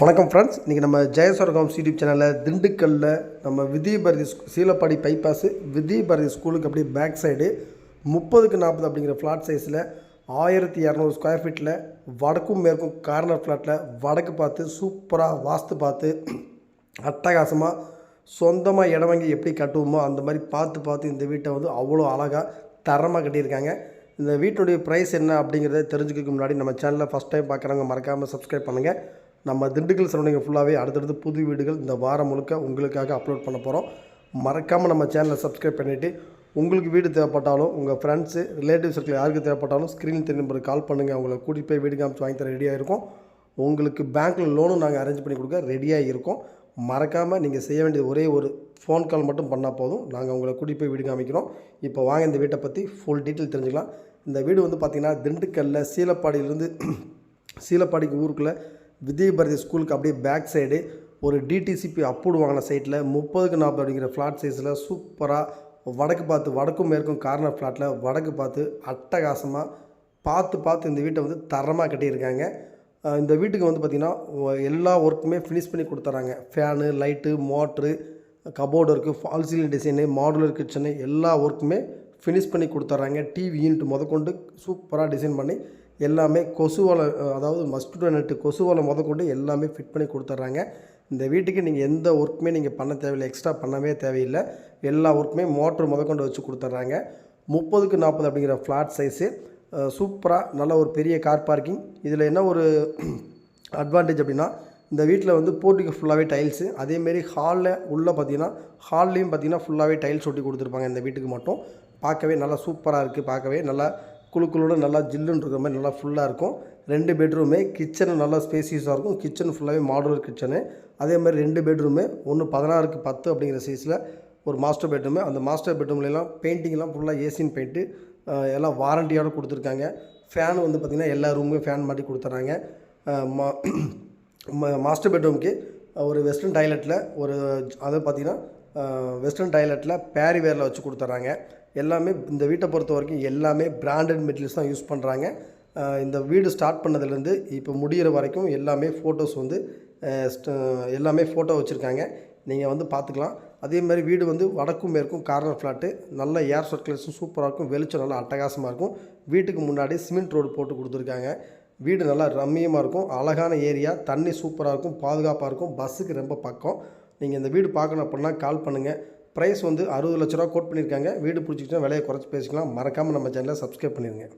வணக்கம் ஃப்ரெண்ட்ஸ் இன்றைக்கி நம்ம ஜெயஸ்வரகம் யூடியூப் சேனலில் திண்டுக்கல்லில் நம்ம விதியபாரதி சீலப்பாடி பைபாஸு விதியபாரதி ஸ்கூலுக்கு அப்படியே பேக் சைடு முப்பதுக்கு நாற்பது அப்படிங்கிற ஃப்ளாட் சைஸில் ஆயிரத்தி இரநூறு ஸ்கொயர் ஃபீட்டில் வடக்கும் மேற்கும் கார்னர் ஃப்ளாட்டில் வடக்கு பார்த்து சூப்பராக வாஸ்து பார்த்து அட்டகாசமாக சொந்தமாக இடம் வாங்கி எப்படி கட்டுவோமோ அந்த மாதிரி பார்த்து பார்த்து இந்த வீட்டை வந்து அவ்வளோ அழகாக தரமாக கட்டியிருக்காங்க. இந்த வீட்டுடைய ப்ரைஸ் என்ன அப்படிங்கிறத தெரிஞ்சுக்கிறதுக்கு முன்னாடி நம்ம சேனலில் ஃபஸ்ட் டைம் பார்க்குறவங்க மறக்காமல் சப்ஸ்கிரைப் பண்ணுங்கள் நம்ம திண்டுக்கல் சரௌண்டிங் ஃபுல்லாகவே அடுத்தடுத்து புது வீடுகள் இந்த வாரம் முழுக்க உங்களுக்காக அப்லோட் பண்ண போகிறோம் மறக்காமல் நம்ம சேனலை சப்ஸ்கிரைப் பண்ணிவிட்டு உங்களுக்கு வீடு தேவைப்பட்டாலும் உங்கள் ஃப்ரெண்ட்ஸு ரிலேட்டிவ் சர்க்கிள் யாருக்கு தேவைப்பட்டாலும் ஸ்க்ரீன் தெரியும் நம்பருக்கு கால் பண்ணுங்கள் உங்களை கூட்டிகிட்டு போய் வீடு காமிச்சு வாங்கி தர ரெடியாக இருக்கும். உங்களுக்கு பேங்க்கில் லோனும் நாங்கள் அரேஞ்ச் பண்ணி கொடுக்க ரெடியாக இருக்கோம். மறக்காமல் நீங்கள் செய்ய வேண்டியது ஒரே ஒரு ஃபோன் கால் மட்டும் பண்ணால் போதும். நாங்கள் உங்களை கூட்டிகிட்டு போய் வீடு காமிக்கிறோம். இப்போ வாங்க இந்த வீட்டை பற்றி ஃபுல் டீட்டெயில் தெரிஞ்சுக்கலாம். இந்த வீடு வந்து பார்த்திங்கன்னா திண்டுக்கல்லில் சீலப்பாடியிலேருந்து சீலப்பாடிக்கு ஊருக்குள்ளே விஜயபாரதி ஸ்கூலுக்கு அப்படியே பேக் சைடு ஒரு டிடிசிபி அப்ரூவ் வாங்கின சைட்டில் முப்பதுக்கு நாற்பது அப்படிங்கிற ஃப்ளாட் சைஸில் சூப்பராக வடக்கு பார்த்து வடக்கும் மேற்கும் கார்னர் ஃப்ளாட்டில் வடக்கு பார்த்து அட்டகாசமாக பார்த்து பார்த்து இந்த வீட்டை வந்து தரமாக கட்டியிருக்காங்க. இந்த வீட்டுக்கு வந்து பார்த்திங்கன்னா எல்லா ஒர்க்குமே ஃபினிஷ் பண்ணி கொடுத்துறாங்க. ஃபேனு லைட்டு மோட்ரு கபோர்டு இருக்குது false ceiling design modular kitchen எல்லா ஒர்க்குமே ஃபினிஷ் பண்ணி கொடுத்துட்றாங்க டிவி யூனிட் முதற்கொண்டு சூப்பராக டிசைன் பண்ணி எல்லாமே கொசுவலை வலை அதாவது மஸ்கிட்டோ நெட்டு கொசுவலை முதற்கொண்டு எல்லாமே ஃபிட் பண்ணி கொடுத்துட்றாங்க. இந்த வீட்டுக்கு நீங்கள் எந்த ஒர்க்குமே நீங்கள் பண்ண தேவையில்லை எக்ஸ்ட்ரா பண்ணவே தேவையில்லை. எல்லா ஒர்க்குமே மோட்ரு முதற்கொண்டு வச்சு கொடுத்துட்றாங்க. முப்பதுக்கு நாற்பது அப்படிங்கிற ஃப்ளாட் சைஸு சூப்பராக நல்ல ஒரு பெரிய கார் பார்க்கிங் இதில் என்ன ஒரு அட்வான்டேஜ் அப்படின்னா இந்த வீட்டில் வந்து போர்ட்டிக்கு ஃபுல்லாகவே டைல்ஸு அதேமாரி ஹாலில் உள்ளே பார்த்தீங்கன்னா ஹால்லையும் பார்த்தீங்கன்னா ஃபுல்லாகவே டைல்ஸ் ஒட்டி கொடுத்துருப்பாங்க இந்த வீட்டுக்கு மட்டும். பார்க்கவே நல்லா சூப்பராக இருக்குது பார்க்கவே நல்லா குழுக்களோட நல்லா ஜில்லுன்னு இருக்கிற மாதிரி நல்லா ஃபுல்லாக இருக்கும். ரெண்டு பெட்ரூமே கிச்சனு நல்லா ஸ்பேசியஸாக இருக்கும். கிச்சன் ஃபுல்லாகவே மாடுலர் கிச்சனு அதே மாதிரி ரெண்டு பெட்ரூமு ஒன்று பதினாறுக்கு பத்து அப்படிங்கிற சைஸில் ஒரு மாஸ்டர் பெட்ரூமு அந்த மாஸ்டர் பெட்ரூம்லாம் பெயிண்டிங்லாம் ஃபுல்லாக ஏசின் பெயிண்ட்டு எல்லாம் வாரண்டியோட கொடுத்துருக்காங்க. ஃபேன் வந்து பார்த்திங்கன்னா எல்லா ரூமுமே ஃபேன் மாட்டி கொடுத்துட்றாங்க மா- மாஸ்டர் பெட்ரூமுக்கு ஒரு வெஸ்டர்ன் டாய்லெட்டில் ஒரு அதை பார்த்தீங்கன்னா வெஸ்டர்ன் டாய்லெட்டில் பேரி வேரில் வச்சு கொடுத்துட்றாங்க எல்லாமே இந்த வீட்டை பொறுத்த வரைக்கும் எல்லாமே பிராண்டட் மெட்டீரியல்ஸ் தான் யூஸ் பண்ணுறாங்க இந்த வீடு ஸ்டார்ட் பண்ணதுலேருந்து இப்போ முடிகிற வரைக்கும் எல்லாமே ஃபோட்டோஸ் வந்து எல்லாமே ஃபோட்டோ வச்சுருக்காங்க. நீங்கள் வந்து பார்த்துக்கலாம். அதே மாதிரி வீடு வந்து வடக்கும் மேற்கும் கார்னர் ஃப்ளாட்டு நல்ல ஏர் சர்க்குலேஷன் சூப்பராக இருக்கும். வெளிச்சம் நல்லா அட்டகாசமாக இருக்கும். வீட்டுக்கு முன்னாடி சிமெண்ட் ரோடு போட்டு கொடுத்துருக்காங்க. வீடு நல்லா ரம்மியமாக இருக்கும். அழகான ஏரியா தண்ணி சூப்பராக இருக்கும். பாதுகாப்பாக இருக்கும். பஸ்ஸுக்கு ரொம்ப பக்கம். நீங்கள் இந்த வீடு பார்க்கணும் அப்படின்னா கால் பண்ணுங்கள் ப்ரைஸ் வந்து அறுபது லட்ச ரூபா கோட் பண்ணியிருக்காங்க. வீடு பிடிச்சிக்கிட்டா விலையை குறைச்சி பேசிக்கலாம். மறக்காமல் நம்ம சேனலை சப்ஸ்கிரைப் பண்ணிடுங்க